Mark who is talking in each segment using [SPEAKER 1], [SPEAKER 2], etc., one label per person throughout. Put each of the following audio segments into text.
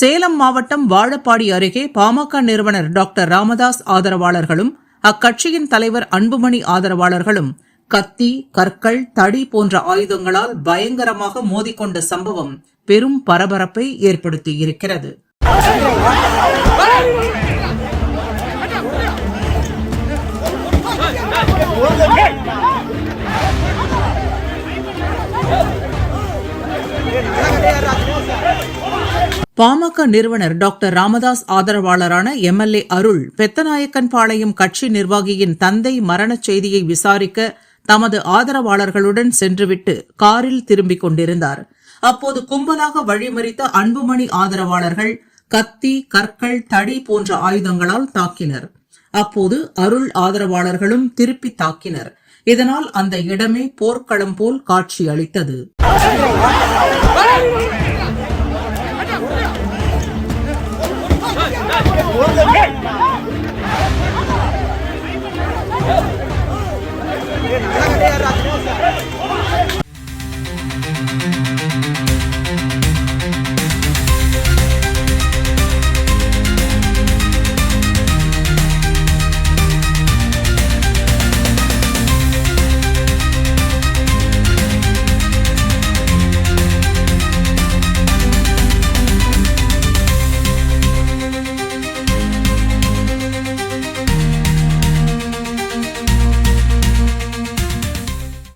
[SPEAKER 1] சேலம் மாவட்டம் வாழப்பாடி அருகே பாமக நிறுவனர் டாக்டர் ராமதாஸ் ஆதரவாளர்களும் அக்கட்சியின் தலைவர் அன்புமணி ஆதரவாளர்களும் கத்தி கற்கள் தடி போன்ற ஆயுதங்களால் பயங்கரமாக மோதிக்கொண்ட சம்பவம் பெரும் பரபரப்பை ஏற்படுத்தியிருக்கிறது. பாமக நிறுவனர் டாக்டர் ராமதாஸ் ஆதரவாளரான எம்எல்ஏ அருள் பெத்தநாயக்கன்பாளையம் கட்சி நிர்வாகியின் தந்தை மரணச் செய்தியை விசாரிக்க தமது ஆதரவாளர்களுடன் சென்றுவிட்டு காரில் திரும்பிக் கொண்டிருந்தார். அப்போது கும்பலாக வழிமறித்த அன்புமணி ஆதரவாளர்கள் கத்தி கற்கள் தடி போன்ற ஆயுதங்களால் தாக்கினர். அப்போது அருள் ஆதரவாளர்களும் திருப்பி தாக்கினர். இதனால் அந்த இடமே போர்க்களம் போல் காட்சியளித்தது. Hey!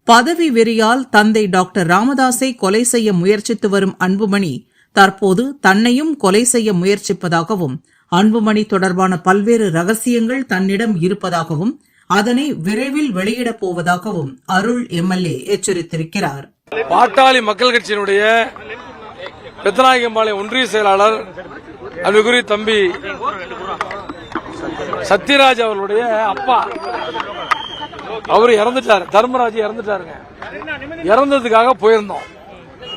[SPEAKER 1] பதவி வெறியால் தந்தை டாக்டர் ராமதாஸை கொலை செய்ய முயற்சித்து வரும் அன்புமணி தற்போது தன்னையும் கொலை செய்ய முயற்சிப்பதாகவும் அன்புமணி தொடர்பான பல்வேறு ரகசியங்கள் தன்னிடம் இருப்பதாகவும் அதனை விரைவில் வெளியிடப் போவதாகவும் அருள் எம்எல்ஏ எச்சரித்திருக்கிறார்.
[SPEAKER 2] பாட்டாளி மக்கள் கட்சியினுடைய பெத்தநாயகம்பாளையம் ஒன்றிய செயலாளர் அன்புக்குரிய தம்பி சத்யராஜ் அவர்களுடைய அப்பா. அவர் இறந்துட்டாரு. தர்மராஜ் இறந்துட்டாருங்க. இறந்ததுக்காக போயிருந்தோம்.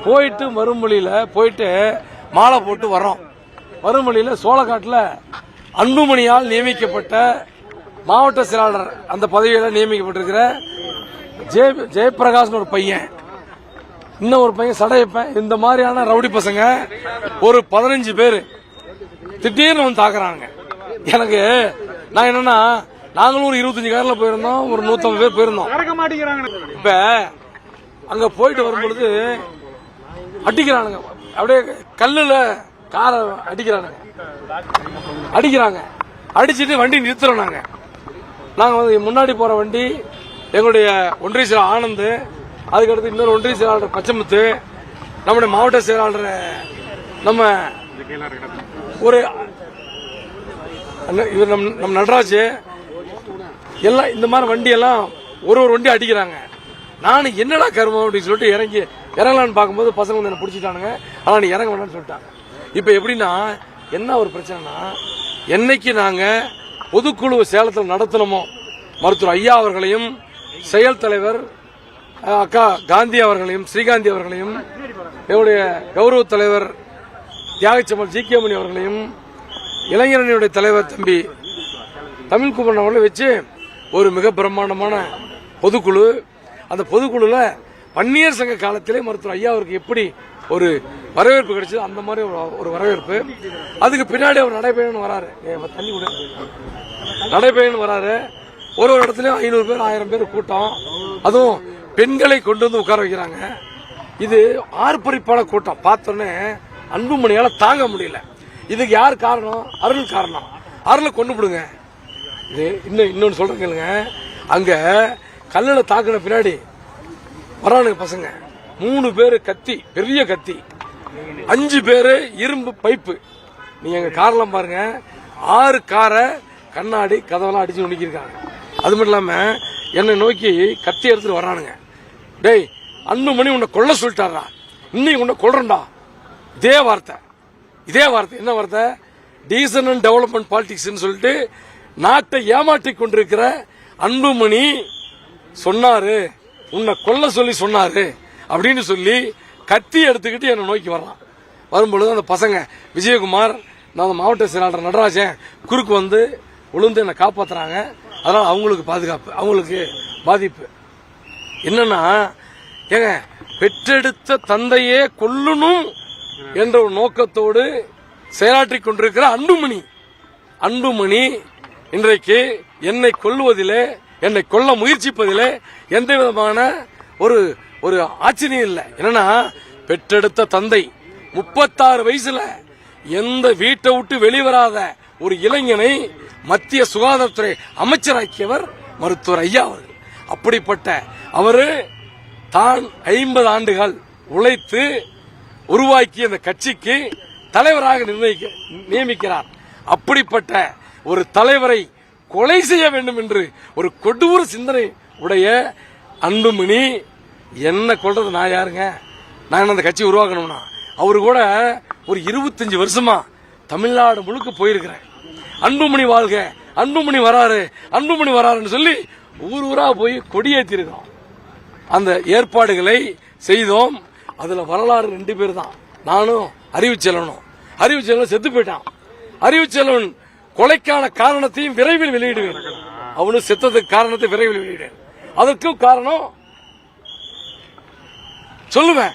[SPEAKER 2] போயிட்டு மறுமொழியில போயிட்டு மாலை போட்டு வர்றோம். மறுமொழியில சோழக்காட்டில் அன்புமணியால் நியமிக்கப்பட்ட மாவட்ட செயலாளர் அந்த பதவியில் நியமிக்கப்பட்டிருக்கிற ஜெய ஜெயபிரகாஷ்னு ஒரு பையன். இன்னும் ஒரு பையன் சடையப்பேன் இந்த மாதிரியான ரவுடி பசங்க ஒரு பதினஞ்சு பேர். திடீர்னு வந்து தாக்குறாங்க எனக்கு நான் என்னன்னா நாங்களும் ஒரு இருபத்தஞ்சு கார்ல போயிருந்தோம் ஒரு நூத்தம்பது பேர் போயிருந்தோம். இப்ப அங்க போயிட்டு வரும்பொழுது அடிக்கிறானுங்க. அப்படியே கல்லுல காரை அடிக்கிறானுங்க. அடிக்கிறாங்க. அடிச்சிட்டு வண்டி நிறுத்துறோம் நாங்க நாங்க வந்து முன்னாடி போற வண்டி எங்களுடைய ஒன்றிய செயலாளர் ஆனந்த் அதுக்கடுத்து இன்னொரு ஒன்றிய செயலாளர் பச்சமுத்து நம்முடைய மாவட்ட செயலாளர் நம்ம ஒரு இவர் நம் நம்ம நடராஜ் எல்லாம் இந்த மாதிரி வண்டியெல்லாம் ஒரு ஒரு வண்டி அடிக்கிறாங்க. நான் என்னடா கருமம் அப்படின்னு சொல்லிட்டு இறங்கி இறங்கலான்னு பார்க்கும்போது பசங்க வந்து என்னை பிடிச்சிட்டானுங்க. ஆனால் நீ இறங்க வேணாம்னு சொல்லிட்டாங்க இப்போ எப்படின்னா என்ன ஒரு பிரச்சனைனா என்னைக்கு நாங்கள் பொதுக்குழு சேலத்தில் நடத்தணுமோ மருத்துவர் ஐயா அவர்களையும் செயல் தலைவர் அக்கா காந்தி அவர்களையும் ஸ்ரீகாந்தி அவர்களையும் என்னுடைய கௌரவ தலைவர் தியாகச்சமல் ஜி கே மணி அவர்களையும் இளைஞரணியுடைய தலைவர் தம்பி தமிழ்குமரன் அவர்களை வச்சு ஒரு மிக பிரம்மாண்டமான பொதுக்குழு. அந்த பொதுக்குழுல பன்னியர் சங்க காலத்திலே மருத்துவர் ஐயா அவருக்கு எப்படி ஒரு வரவேற்பு கிடைச்சது அந்த மாதிரி ஒரு- ஒரு வரவேற்பு. அதுக்கு பின்னாடி அவர் நடைபயணம் வராரு. தண்ணி கூட நடைபயணம் வராரு. ஒரு ஒரு இடத்துலயும் ஐநூறு பேர் ஆயிரம் பேர் கூட்டம். அதுவும் பெண்களை கொண்டு வந்து உட்கார வைக்கிறாங்க. இது ஆர்ப்பரிப்பான கூட்டம். பார்த்தோன்னே அன்புமணியால தாங்க முடியல. இதுக்கு யார் காரணம்? அருள் காரணம். அருளை கொண்டு விடுங்க இது இன்னும் இன்னொன்று சொல்றேன் அங்கே கல்லில் தாக்குன பின்னாடி வரானுங்க பசங்க. மூணு பேர் கத்தி பெரிய கத்தி. அஞ்சு பேர் இரும்பு பைப்பு. நீங்கள் எங்கள் காரெலாம் பாருங்கள் ஆறு காரை கண்ணாடி கதவெல்லாம் அடித்து நுணுக்கியிருக்காங்க. அது மட்டும் இல்லாமல் என்னை நோக்கி கத்தி எடுத்துகிட்டு வர்றானுங்க டேய் அன்புமணி உன்னை கொல்ல சொல்லிட்டாரா? இன்னைக்கு உன்னை கொல்றேன்டா. இதே வார்த்தை. இதே வார்த்தை. என்ன வார்த்தை? டீசன் அண்ட் டெவலப்மெண்ட் பாலிடிக்ஸ் சொல்லிட்டு நாட்டை ஏமாற்றி கொண்டிருக்கிற அன்புமணி சொன்னாரு. உன்னை கொல்ல சொல்லி சொன்னாரு. அப்படின்னு சொல்லி கத்தி எடுத்துக்கிட்டு என்னை நோக்கி வர்றான். வரும்பொழுது அந்த பசங்க விஜயகுமார் நான் அந்த மாவட்ட செயலாளர் நடராஜன் குறுக்கு வந்து விழுந்து என்னை காப்பாத்துறாங்க. அதனால் அவங்களுக்கு பாதுகாப்பு அவங்களுக்கு பாதிப்பு. என்னன்னா ஏங்க பெற்றெடுத்த தந்தையே கொல்லணும் என்ற ஒரு நோக்கத்தோடு செயலாற்றி கொண்டிருக்கிற அன்புமணி. அன்புமணி இன்றைக்கு என்னை கொல்லுவதிலே என்னை கொல்ல முயற்சிப்பதிலே எந்த விதமான ஒரு ஒரு ஆச்சரியம் இல்லை. என்னன்னா பெற்றெடுத்த தந்தை முப்பத்தாறு வயசுல எந்த வீட்டை விட்டு வெளிவராத ஒரு இளைஞனை மத்திய சுகாதாரத்துறை அமைச்சராக்கியவர் மருத்துவர் ஐயா அவர்கள். அப்படிப்பட்ட அவரு தான் ஐம்பது ஆண்டுகள் உழைத்து உருவாக்கிய அந்த கட்சிக்கு தலைவராக நிர்ணயிக்க நியமிக்கிறார். அப்படிப்பட்ட ஒரு தலைவரை கொலை செய்ய வேண்டும் என்று ஒரு கொடூர சிந்தனை உடைய அன்புமணி என்ன கொள்றது நான் யாருங்க? நான் அந்த கட்சி உருவாக்கணும்னா? அவரு கூட ஒரு இருபத்தஞ்சு வருஷமா தமிழ்நாடு முழுக்க போயிருக்கிறேன் அன்புமணி வாழ்க. அன்புமணி வராரு. அன்புமணி வராருன்னு சொல்லி ஊர் ஊரா போய் கொடியேற்றிருக்கிறோம் அந்த ஏற்பாடுகளை செய்தோம். அதுல வரலாறு ரெண்டு பேர் தான். நானும் அறிவுச்செல்வனும் அறிவுச்செல்வன் செத்து போயிட்டான். அறிவுச்செல்வன் கொலைக்கான காரணத்தையும் விரைவில் வெளியிடுவேன். அவனு செத்ததுக்கு காரணத்தை விரைவில் வெளியிடுவேன். அதற்கும் காரணம் சொல்லுவேன்.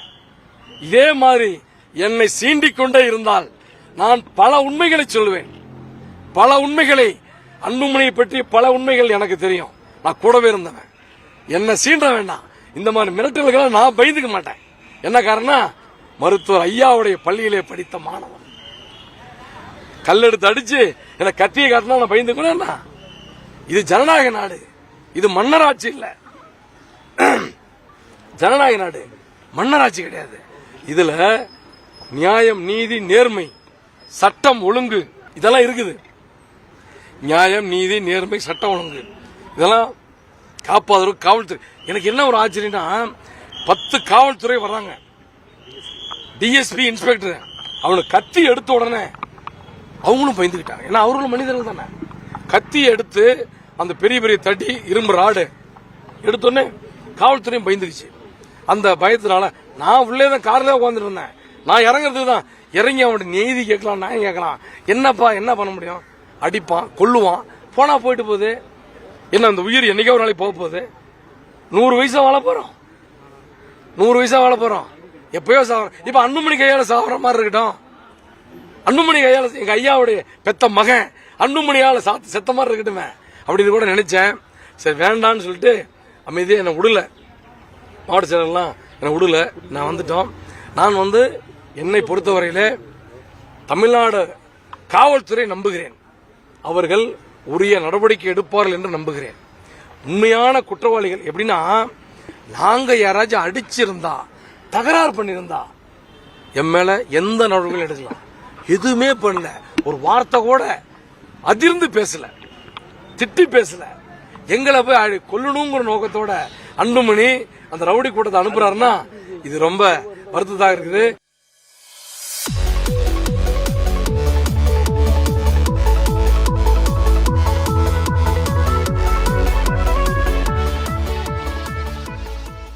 [SPEAKER 2] இதே மாதிரி என்னை சீண்டிக் கொண்டே இருந்தால் நான் பல உண்மைகளை சொல்லுவேன். பல உண்மைகளை அன்புமணியை பற்றி பல உண்மைகள் எனக்கு தெரியும். நான் கூடவே இருந்தவன். என்ன சீண்ட வேண்டாம். இந்த மாதிரி மிரட்டல்களை நான் பயந்துக்க மாட்டேன். என்ன காரணம் மருத்துவர் ஐயாவுடைய பள்ளியிலே படித்த மாணவன். கல்லெடுத்து அடிச்சு எனக்கு கத்தியை காட்டினா நான் பயந்துக்கணும் இது ஜனநாயக நாடு. இது மன்னராட்சி இல்லை. ஜனநாயக நாடு. மன்னராட்சி கிடையாது. இதுல நியாயம் நீதி நேர்மை சட்டம் ஒழுங்கு இதெல்லாம் இருக்குது. நியாயம் நீதி நேர்மை சட்டம் ஒழுங்கு இதெல்லாம் காப்பாதவர் காவல்துறை. எனக்கு என்ன ஒரு ஆச்சரியம்னா பத்து காவல்துறை வர்றாங்க. டிஎஸ்பி இன்ஸ்பெக்டர் அவனுக்கு கத்தி எடுத்த உடனே அவங்களும் பயந்துக்கிட்டாங்க ஏன்னா அவர்களும் மனிதர்கள் தானே. கத்தி எடுத்து அந்த பெரிய பெரிய தடி இரும்பு ராடு எடுத்தோடனே காவல்துறையும் பயந்துருச்சு. அந்த பயத்தினால நான் உள்ளே தான் காரில் உட்காந்துட்டு இருந்தேன் நான் இறங்குறதுக்கு தான் இறங்கி அவன்கிட்ட நீதி கேட்கலாம் நியாயம் கேட்கலாம். என்னப்பா என்ன பண்ண முடியும்? அடிப்பான் கொல்லுவான். போனா போயிட்டு போகுது. என்ன அந்த உயிர் என்னைக்கே ஒரு நாளைக்கு போக போகுது. நூறு வயசா வாழ போறோம். நூறு வயசா வாழ போறோம். எப்பயோ சாவரம் இப்ப அன்புமணி கையால சாவற மாதிரி இருக்கட்டும். அன்புமணி கையால் எங்க ஐயாவுடைய பெத்த மகன் அன்புமணியால் சாத்து செத்த மாதிரி இருக்கட்டுமே. அப்படின்னு கூட நினைச்சேன். சரி வேண்டான்னு சொல்லிட்டு அமைதியாக என்னை விடல. மாவட்ட செயலர்லாம் என்னை விடல. நான் வந்துட்டோம். நான் வந்து என்னை பொறுத்தவரையிலே தமிழ்நாடு காவல்துறை நம்புகிறேன். அவர்கள் உரிய நடவடிக்கை எடுப்பார்கள் என்று நம்புகிறேன். உண்மையான குற்றவாளிகள் எப்படின்னா நாங்கள் யாராச்சும் அடிச்சிருந்தா தகராறு பண்ணியிருந்தா என் மேலே எந்த நடவடிக்கையும் எடுக்கலாம் எதுவுமே பண்ணல. ஒரு வார்த்தை கூட அதிர்ந்து பேசல. திட்டி பேசல. எங்களை போய் அழி- கொல்லணுங்கிற நோக்கத்தோட அன்புமணி அந்த ரவுடி கூட்டத்தை அனுப்புறாருன்னா இது ரொம்ப வருத்தத்தாக இருக்குது.